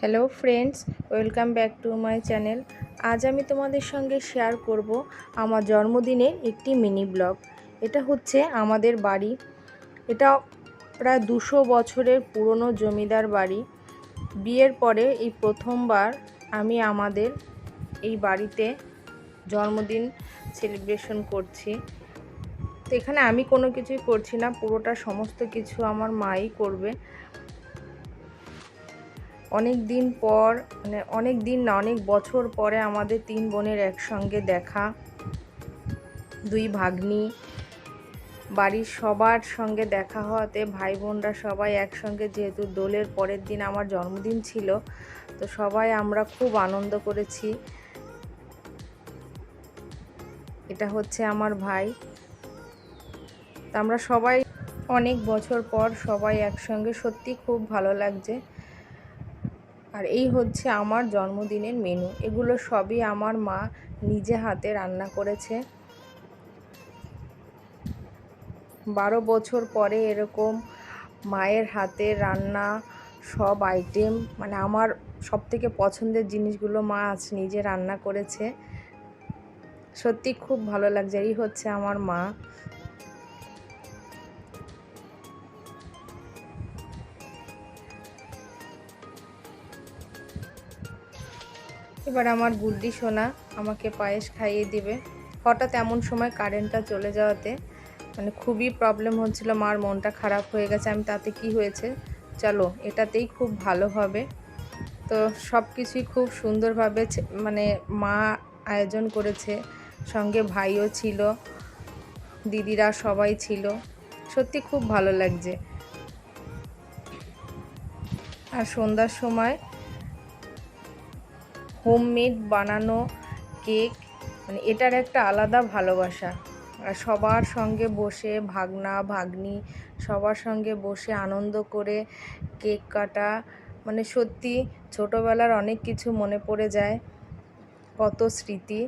Hello friends welcome back to my channel আজ আমি তোমাদের সঙ্গে শেয়ার করব আমার জন্মদিনের একটি মিনি ব্লগ এটা হচ্ছে আমাদের বাড়ি। এটা প্রায় দুশো বছরের পুরনো জমিদার বাড়ি। বিয়ের পরে এই প্রথমবার আমি আমাদের এই বাড়িতে জন্মদিন সেলিব্রেশন করছি। তো এখানে আমি কোনো কিছুই করছি না, পুরোটা সমস্ত কিছু আমার মাই করবে। অনেক দিন পর মানে অনেক দিন না, অনেক বছর পরে আমাদের তিন বোনের একসঙ্গে দেখা। দুই ভাগ্নি। বাড়ির সবার সঙ্গে দেখা হওয়াতে ভাই বোনরা সবাই একসঙ্গে, যেহেতু দোলের পরের দিন আমার জন্মদিন ছিল, তো সবাই আমরা খুব আনন্দ করেছি। এটা হচ্ছে আমার ভাই। তা আমরা সবাই অনেক বছর পর সবাই একসঙ্গে, সত্যি খুব ভালো লাগছে। আর এই হচ্ছে আমার জন্মদিনের মেনু এগুলো সবই আমার মা নিজে হাতে রান্না করেছে। বারো বছর পরে এরকম মায়ের হাতে রান্না সব আইটেম মানে আমার সব থেকে পছন্দের জিনিসগুলো মা আজ নিজে রান্না করেছে। সত্যি খুব ভালো লাগছে। এই হচ্ছে আমার মা। এবার আমার গুড্ডি সোনা আমাকে পায়েস খাইয়ে দিবে। হঠাৎ এমন সময় কারেন্টটা চলে যাওয়াতে মানে খুবই প্রবলেম হচ্ছিল, মার মনটা খারাপ হয়ে গেছে। আমি তাতে কি হয়েছে? চলো, এটাতেই খুব ভালো হবে। তো সব কিছুই খুব সুন্দরভাবে মানে মা আয়োজন করেছে, সঙ্গে ভাইও ছিল, দিদিরা সবাই ছিল। সত্যি খুব ভালো লাগছে। আর সন্ধ্যার সময় হোমমেড বানানো কেক মানে এটার একটা আলাদা ভালোবাসা। আর সবার সঙ্গে বসে ভাগনা, ভাগ্নি, সবার সঙ্গে বসে আনন্দ করে কেক কাটা মানে সত্যি ছোটোবেলার অনেক কিছু মনে পড়ে যায়, কত স্মৃতি।